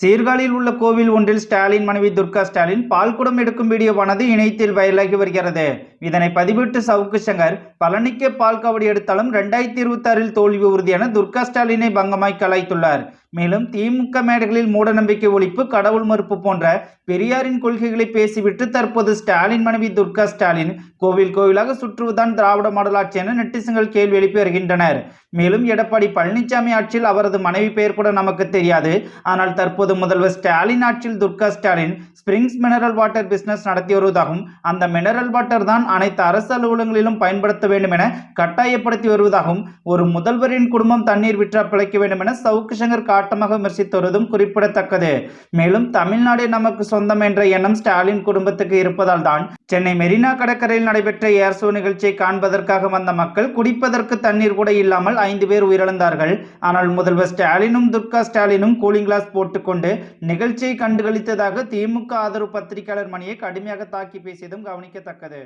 சீர்காழியில் உள்ள கோவில் ஒன்றில் ஸ்டாலின் மனைவி துர்கா ஸ்டாலின் பால்குடம் எடுக்கும் வீடியோவானது இணையத்தில் வைரலாகி வருகிறது. இதனை பதிவிட்டு சவுக்கு சங்கர் பழனிக்கே பால் காவடி எடுத்தாலும் ரெண்டாயிரத்தி இருபத்தி ஆறில் தோல்வி உறுதியான துர்கா ஸ்டாலினை பங்கமாய் கலாய்த்துள்ளார். மேலும் திமுக மேடைகளில் மூடநம்பிக்கை ஒழிப்பு கடவுள் மறுப்பு போன்ற பெரியாரின் கொள்கைகளை பேசிவிட்டு தற்போது ஸ்டாலின் மனைவி துர்கா ஸ்டாலின் கோவில் கோவிலாக சுற்றுவதுதான் திராவிட மாடல் ஆட்சி என நெட்டிசன்கள் கேள்வி எழுப்பி வருகின்றனர். மேலும் எடப்பாடி பழனிசாமி ஆட்சியில் அவரது மனைவி பெயர் கூட நமக்கு தெரியாது. ஆனால் தற்போது முதல்வர் ஸ்டாலின் ஆட்சியில் Durga Stalin springs mineral water business நடத்தி வருவதாகவும் அந்த மினரல் வாட்டர் தான் அனைத்து அரசு அலுவலகங்களிலும் பயன்படுத்த வேண்டும் என கட்டாயப்படுத்தி வருவதாகவும் ஒரு முதல்வரின் குடும்பம் தண்ணீர் விற்றா பிழைக்க வேண்டும் என சவுக்கு சங்கர் காட்டமாக விமர்சித்து வருவதும் குறிப்பிடத்தக்கது. மேலும் தமிழ்நாடு நமக்கு சொந்தம் என்ற எண்ணம் ஸ்டாலின் குடும்பத்துக்கு இருப்பதால் தான் சென்னை மெரினா கடற்கரையில் நடைபெற்ற ஏர் ஷோ நிகழ்ச்சியை காண்பதற்காக வந்த மக்கள் குடிப்பதற்கு தண்ணீர் கூட இல்லாமல் ஐந்து பேர் உயிரிழந்தார்கள். ஆனால் முதல்வர் ஸ்டாலினும் துர்கா ஸ்டாலினும் கூலிங் கிளாஸ் போட்டுக்கொண்டு நிகழ்ச்சியை கண்டுகளித்ததாக திமுக ஆதரவு பத்திரிகையாளர் மணியை கடுமையாக தாக்கி பேசியதும் கவனிக்கத்தக்கது.